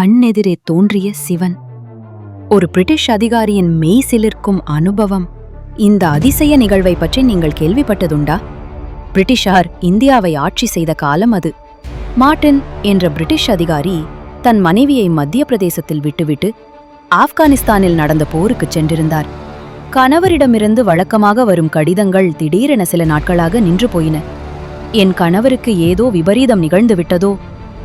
கண்ணெதிரே தோன்றிய சிவன். ஒரு பிரிட்டிஷ் அதிகாரியின் மெய் சிலிர்க்கும் அனுபவம் இந்த அதிசய நிகழ்வை பற்றி நீங்கள் கேள்விப்பட்டதுண்டா? பிரிட்டிஷார் இந்தியாவை ஆட்சி செய்த காலம் அது. மார்டின் என்ற பிரிட்டிஷ் அதிகாரி தன் மனைவியை மத்திய பிரதேசத்தில் விட்டுவிட்டு ஆப்கானிஸ்தானில் நடந்த போருக்கு சென்றிருந்தார். கணவரிடமிருந்து வழக்கமாக வரும் கடிதங்கள் திடீரென சில நாட்களாக நின்று போயின. என் கணவருக்கு ஏதோ விபரீதம் நிகழ்ந்து விட்டதோ?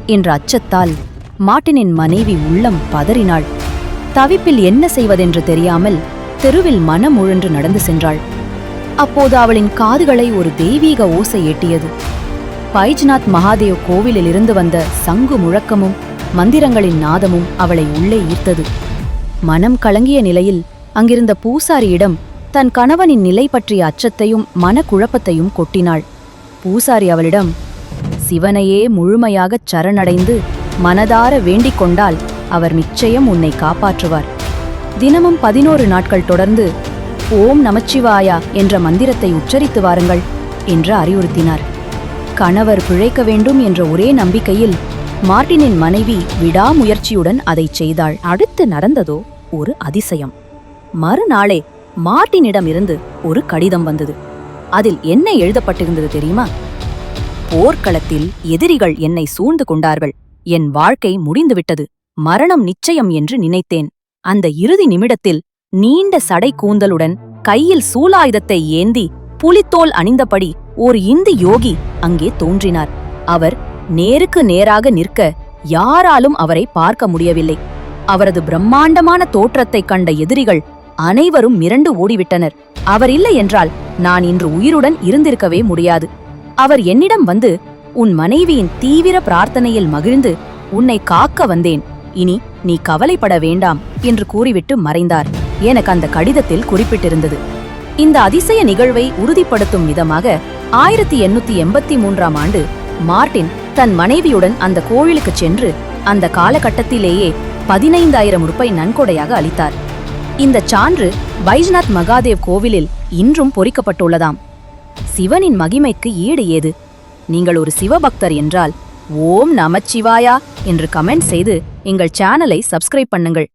என்ற அச்சத்தால் மார்ட்டினின் மனைவி உள்ளம் பதறினாள். தவிப்பில் என்ன செய்வதென்று தெரியாமல் தெருவில் மனம் உழன்று நடந்து சென்றாள். அப்போது அவளின் காதுகளை ஒரு தெய்வீக ஓசை எட்டியது. பைஜ்நாத் மகாதேவ் கோவிலில் இருந்து வந்த சங்கு முழக்கமும் மந்திரங்களின் நாதமும் அவளை உள்ளே ஈர்த்தது. மனம் கலங்கிய நிலையில் அங்கிருந்த பூசாரியிடம் தன் கணவனின் நிலை பற்றிய அச்சத்தையும் மனக்குழப்பத்தையும் கொட்டினாள். பூசாரி அவளிடம் சிவனையே முழுமையாகச் சரணடைந்து மனதார வேண்டிக் கொண்டால் அவர் நிச்சயம் உன்னை காப்பாற்றுவார். தினமும் பதினோரு நாட்கள் தொடர்ந்து ஓம் நமச்சிவாயா என்ற மந்திரத்தை உச்சரித்து வாருங்கள் என்று அறிவுறுத்தினார். கணவர் பிழைக்க வேண்டும் என்ற ஒரே நம்பிக்கையில் மார்ட்டினின் மனைவி விடாமுயற்சியுடன் அதைச் செய்தாள். அடுத்து நடந்ததோ ஒரு அதிசயம். மறுநாளே மார்ட்டினிடமிருந்து ஒரு கடிதம் வந்தது. அதில் என்ன எழுதப்பட்டிருந்தது தெரியுமா? போர்க்களத்தில் எதிரிகள் என்னை சூழ்ந்து கொண்டார்கள். என் வாழ்க்கை முடிந்துவிட்டது மரணம் நிச்சயம் என்று நினைத்தேன். அந்த இறுதி நிமிடத்தில் நீண்ட சடை கூந்தலுடன் கையில் சூலாயுதத்தை ஏந்தி புலித்தோல் அணிந்தபடி ஓர் இந்து யோகி அங்கே தோன்றினார். அவர் நேருக்கு நேராக நிற்க யாராலும் அவரை பார்க்க முடியவில்லை. அவரது பிரம்மாண்டமான தோற்றத்தைக் கண்ட எதிரிகள் அனைவரும் மிரண்டு ஓடிவிட்டனர். அவர் இல்லை என்றால் நான் இன்று உயிருடன் இருந்திருக்கவே முடியாது. அவர் என்னிடம் வந்து உன் மனைவியின் தீவிர பிரார்த்தனையில் மகிழ்ந்து உன்னை காக்க வந்தேன். இனி நீ கவலைப்பட வேண்டாம் என்று கூறிவிட்டு மறைந்தார். எனக்கு அந்த கடிதத்தில் குறிப்பிட்டிருந்தது. இந்த அதிசய நிகழ்வை உறுதிப்படுத்தும் விதமாக ஆயிரத்தி எண்ணூத்தி எண்பத்தி மூன்றாம் ஆண்டு மார்ட்டின் தன் மனைவியுடன் அந்த கோவிலுக்குச் சென்று அந்த காலகட்டத்திலேயே பதினைந்தாயிரம் ரூபாய் நன்கொடையாக அளித்தார். இந்த சான்று வைஜ்நாத் மகாதேவ் கோவிலில் இன்றும் பொறிக்கப்பட்டுள்ளதாம். சிவனின் மகிமைக்கு ஈடு ஏது? நீங்கள் ஒரு சிவபக்தர் என்றால் ஓம் நமச்சிவாயா என்று கமெண்ட் செய்து எங்கள் சேனலை சப்ஸ்கிரைப் பண்ணுங்கள்.